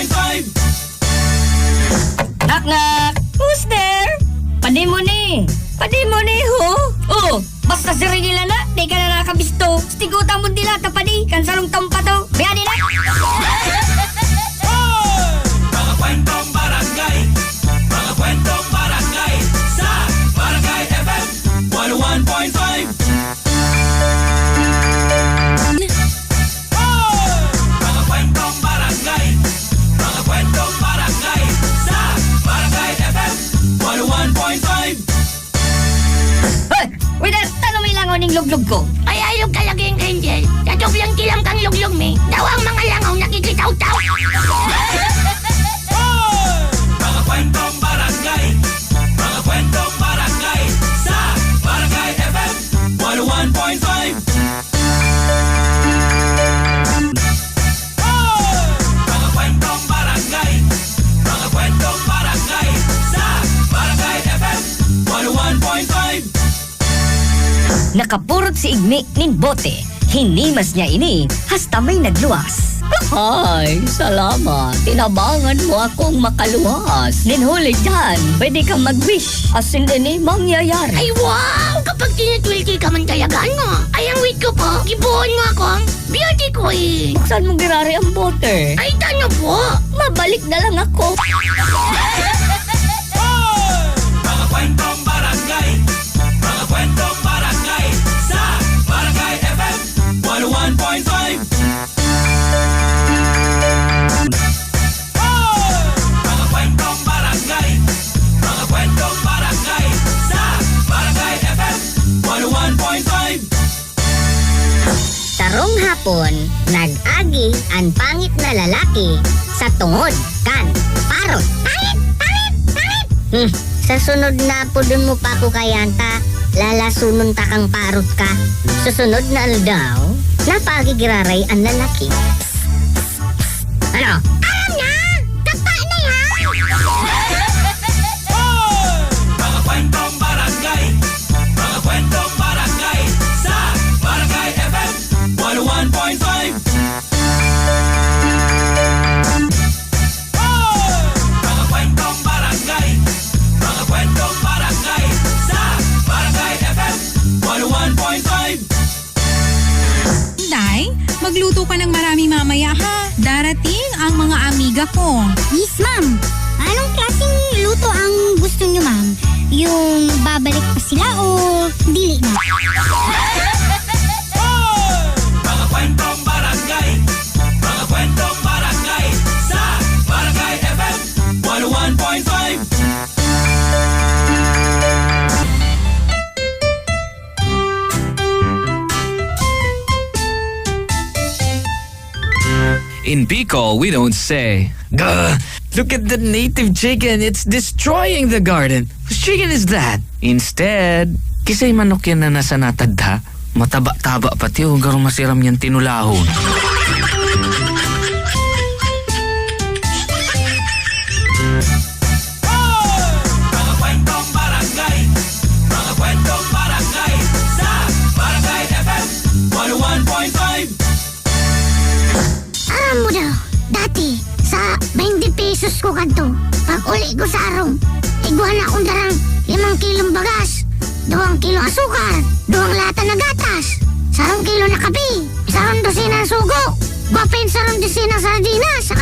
101.5 Knock knock! Who's there? Padi mo ni! Padi mo ni ho! Oh! Basta si nila na, di ka na nakabisto. Stigutan mo nila, tapadi, kansalong tampa to. Bayani na! Ning luglug ko. Ay ayog talaga yung Angel. Sa doblang kilang kang luglog me. Daw ang mga Nakapurot si Igmi nin bote. Hinimas niya ini, hasta may nagluwas. Ay, salamat. Tinabangan mo akong makaluwas. Ninhuli dyan, pwede kang mag-wish. Asin din eh, mangyayari. Ay wow! Kapag tinitwilti ka man talaga no. Ay ang wait ko po. Gibuon mo ako. Beauty queen. Buksan mo girari ang bote. Ay tano po. Mabalik na lang ako. Tarong hapon, nag-agi ang pangit na lalaki sa tungod kan parot. Pangit! Pangit! Pangit! Hmm, sa sunod na pudon mo pa ko kayanta, lalasunon ta kang parot ka. Susunod na aldaw, napagigiraray ang lalaki. Ano? Alam 101.5. Day, magluto ka ng marami mamaya ha. Darating ang mga amiga ko. Yes, ma'am. Anong klaseng luto ang gusto niyo, ma'am? Yung babalik pa sila o dili na? In Bicol, we don't say, Gah, look at the native chicken, it's destroying the garden. Whose chicken is that? Instead, kisay manok yan na nasa natagda. Mataba-taba pati o masiram yan tinulahon. Aram mo daw, dati, sa 20 pesos ko kanto, pag uli ko sa arong, iguan akong darang 5 kilong bagas, 2 kilo asukar, 2 lata na gatas, sarong kilo na kape, sarong dosina sugo, gwapin sarong dosina sardinas, sa